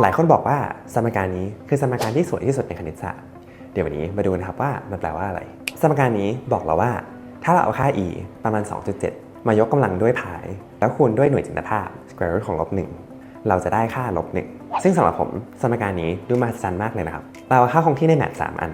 หลายคนบอกว่าสมการนี้คือสมการที่สวยที่สุดในคณิตศาสตร์ เดี๋ยววันนี้มาดูนะครับว่ามันแปลว่าอะไร สมการนี้บอกเราว่า ถ้าเราเอาค่า e ประมาณ 2.7 มายกกำลังด้วยพาย แล้วคูณด้วยหน่วยจินตภาพ square root ของลบ1เราจะได้ค่าลบ1ซึ่งสำหรับผมสมการนี้ดูมหัศจรรย์มากเลยนะครับ เราเอาค่าคงที่ในแมท3อัน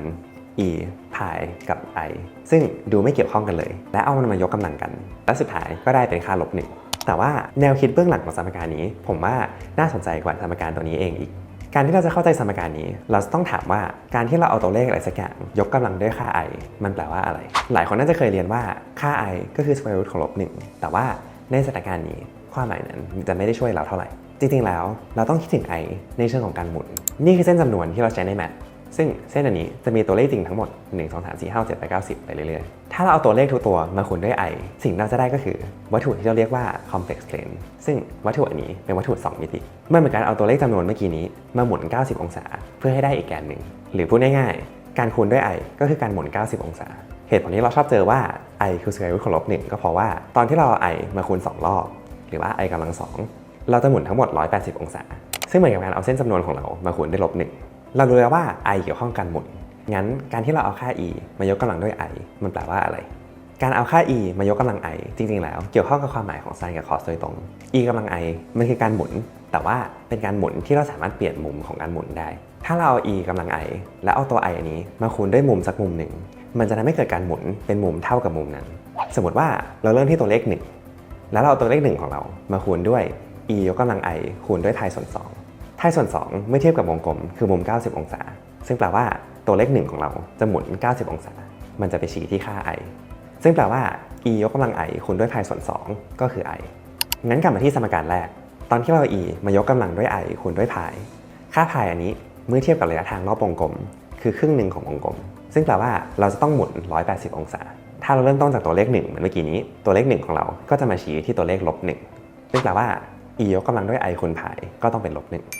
e พายกับ i ซึ่งดูไม่เกี่ยวข้องกันเลย และเอามันมายกกำลังกัน และสุดท้ายก็ได้เป็นค่าลบหนึ่ง แต่ว่าแนวคิดเบื้องหลังของสมการนี้ ผมว่าน่าสนใจกว่าสมการตัวนี้เองอีก การที่เราจะเข้าใจสมการนี้ เราต้องถามว่าการที่เราเอาตัวเลขอะไรสักอย่างยกกำลังด้วยค่า i มันแปลว่าอะไร หลายคนน่าจะเคยเรียนว่าค่า i ก็คือ square root ของลบหนึ่งแต่ว่าในสถานการณ์นี้ความหมายนั้นจะไม่ได้ช่วยเราเท่าไหร่จริงๆ แล้วเราต้องคิดถึง i ในเชิงของการหมุน นี่คือเส้นจำนวนที่เราใช้ในแมท ซึ่งเส้นอันนี้จะมีตัวเลขจริงทั้งหมด 1 2 3 4 5 7 8 9 10 ไปเรื่อยๆ ถ้าเราเอาตัวเลขทุกตัวมาคูณด้วย i สิ่งที่เราจะได้ก็คือ วัตถุที่เราเรียกว่า complex plane ซึ่งวัตถุอันนี้เป็นวัตถุ 2 มิติ มันเหมือนการเอาตัวเลขจำนวนเมื่อกี้นี้มาหมุน 90 องศา เพื่อให้ได้อีกแกนหนึ่ง หรือพูดง่ายๆ การคูณด้วย i ก็คือการหมุน 90 องศา เหตุผลที่เราชอบเจอว่า i คือ square root ของลบหนึ่งก็เพราะว่าตอนที่เราเอา i มาคูณ 2 รอบ หรือว่า i กำลังสองเราจะหมุนทั้งหมด 180 องศา ซึ่งเหมือนกับการเอาเส้นจำนวนของเรามาคูณด้วยลบหนึ่ง เรารู้แล้วว่า i เกี่ยวข้องกับการหมุน งั้นการที่เราเอาค่า e มายกกำลังด้วย i มันแปลว่าอะไร การเอาค่า e มายกกำลัง i จริง ๆ แล้วเกี่ยวข้องกับความหมายของ sin กับ cos โดยตรง e กำลัง i มันคือการหมุน แต่ว่าเป็นการหมุนที่เราสามารถเปลี่ยนมุมของการหมุนได้ ถ้าเราเอา e กำลัง i แล้วเอาตัว i อันนี้มาคูณด้วยมุมสักมุมหนึ่ง มันจะทำให้เกิดการหมุนเป็นมุมเท่ากับมุมนั้น สมมติว่าเราเริ่มที่ตัวเลข1แล้วเราเอาตัวเลข1ของเรามาคูณด้วย e ยกกำลัง i คูณด้วยพายส่วน2 ไทยส่วน2เมื่อเทียบกับวงกลมคือมุม 90 องศา ซึ่งแปลว่าตัวเลข 1 ของเราจะหมุน 90 องศา มันจะไปชี้ที่ค่า i ซึ่งแปลว่า e ยกกำลัง i คูณด้วยพายส่วน 2 ก็คือ i งั้นกลับมาที่สมการแรก ตอนที่เรา e มายกกำลังด้วย i คูณด้วยพาย ค่าพายอันนี้เมื่อเทียบกับระยะทางรอบวงกลม คือครึ่งหนึ่งของวงกลม ซึ่งแปลว่าเราจะต้องหมุน 180 องศา ถ้าเราเริ่มต้นจากตัวเลข 1 เหมือนเมื่อกี้นี้ ตัวเลข 1 ของเราก็จะมาชี้ที่ตัวเลขลบ1ซึ่งแปลว่า e ยกกำลังด้วย i คูณพายก็ต้องเป็นลบ1